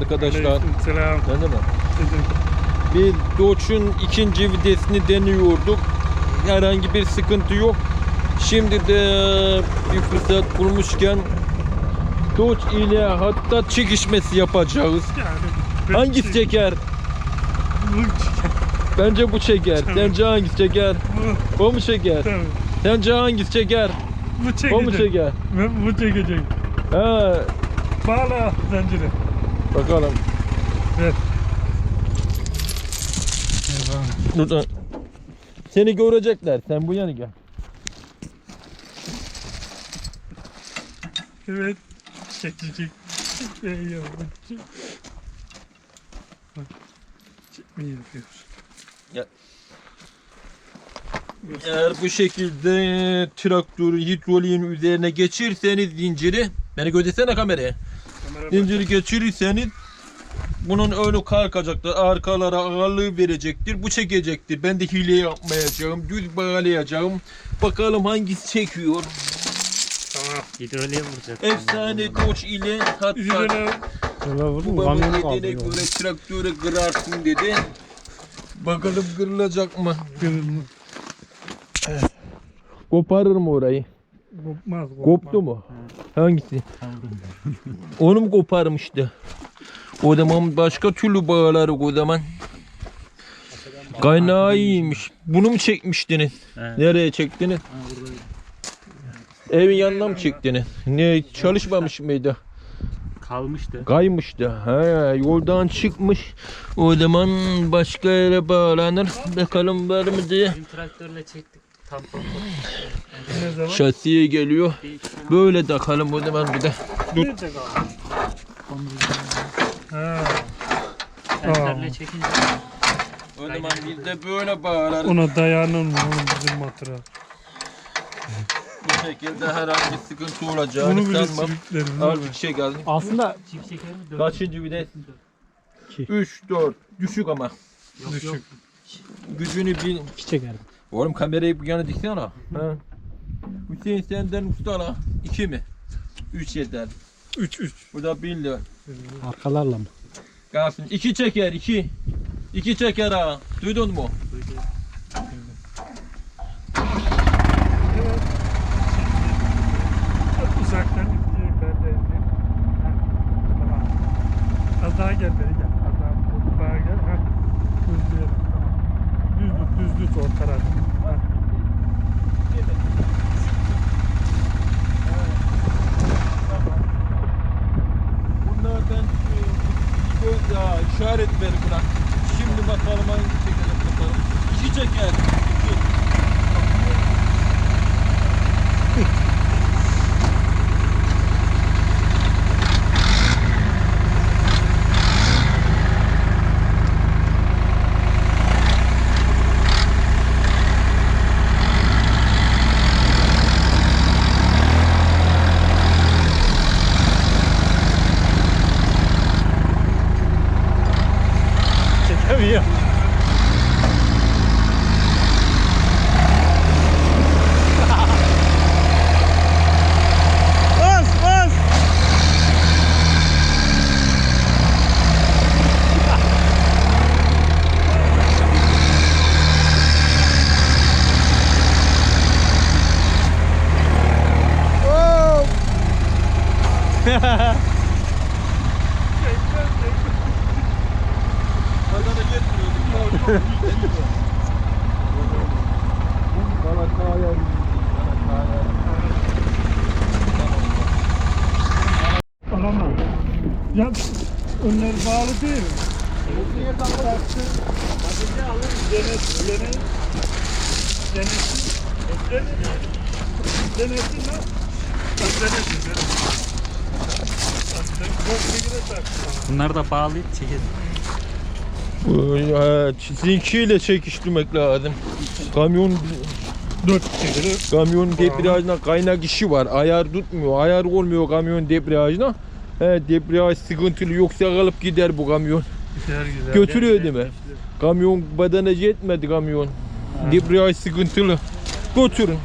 arkadaşlar. Selam. Değil mi? Bir Dodge'un ikinci vitesini deniyorduk. Herhangi bir sıkıntı yok. Şimdi de bir fırsat bulmuşken Dodge ile hatta çekişmesi yapacağız. Yani, Hangisi çeker? Bu çeker. Bence bu çeker. Tabii. Sence hangisi çeker? Bu. O mu çeker? Tabii. Sence hangisi çeker? Bu çekecek. O mu çeker? Bu çekecek. Ha, Bağla zinciri. Bakalım. Dur, dur. Seni görecekler. Sen bu yana gel. Evet. Çekecek. Çekmiyor. Çek- Bak. Çekmeyi yapıyor. Eğer bu şekilde traktörü hidroliğin üzerine geçirseniz zinciri beni göstersene kameraya. Zinciri geçirirseniz bunun önü kalkacaktır. Arkalara ağırlığı verecektir. Bu çekecektir. Ben de hile yapmayacağım. Düz bağlayacağım. Bakalım hangisi çekiyor. Tamam. Hidroliğe vuracak. Efsane Dodge ile hatta Üzerine babamın dediğine göre traktörü kırarsın dedi. Bakalım kırılacak mı? kırılma. Koparır mı orayı? Kopmaz. kopmaz. Koptu mu? Hangisi? Onu mu koparmıştı? O zaman başka türlü bağlarız o zaman. Kaynağı iyiymiş. Bunu mu çekmiştiniz? Evet. Nereye çektiniz? Ha, burada. Evin yanına mı çektiniz? Ne çalışmamış mıydı? Kalmıştı. Kaymıştı. He, yoldan çıkmış. O zaman başka yere bağlanır. Bakalım var mı diye. Bizim traktörle çektik. Şasiye geliyor. bir Böyle takalım o zaman bir de. Dur. Ha. enterle çekince O zaman biz de böyle bağlarız. Ona dayanır mı oğlum bizim matıra? Bu şekilde herhangi bir sıkıntı olacağını Bunu bile bir şey geldi. Aslında Kaçıncı vites? İki. 3, 4. Düşük ama. Yok, Düşük. yok. Gücünü bil. iki çekerdim. Oğlum kamerayı bu yana diksene ha. Ha. Hüseyin senden usta la. 2 mi? 3 yeter. 3 3. Bu da 1000 lira. Arkalarla mı? Kalsın. 2 çeker 2. 2 çeker ha. Duydun mu? Böyle Uzaktan ikiye ben de indim. Ha, Tamam. Az daha gel beri gel. Az daha daha gel. Ha. Düzlüğe. Tamam. Düz tut, düz tut o taraf. Ha. Bunlardan e, göz ya işaret ver bırak. Şimdi bakalım hangi çeker bakalım. 2 çeker. 2. Çekemiyor. bas bas. Oh! Kadana yetmiyordu. Bana kaya. Alamam. Ya önleri bağlı değil mi? Niye taktı? Denet, denet, denet, denet, denetin lan. Bak denetin, denetin. Bak, sen Dört şekilde taktı. Bunları da bağlayıp çekelim. Evet, zinkiyle çekiştirmek lazım. Kamyon Dört şekilde. kamyon debriyajına kaynak işi var. Ayar tutmuyor. Ayar olmuyor kamyon debriyajına. He, debriyaj sıkıntılı yoksa kalıp gider bu kamyon. Güzel güzel. Götürüyor değil mi? Kamyon badana yetmedi kamyon. Debriyaj sıkıntılı. Götürün.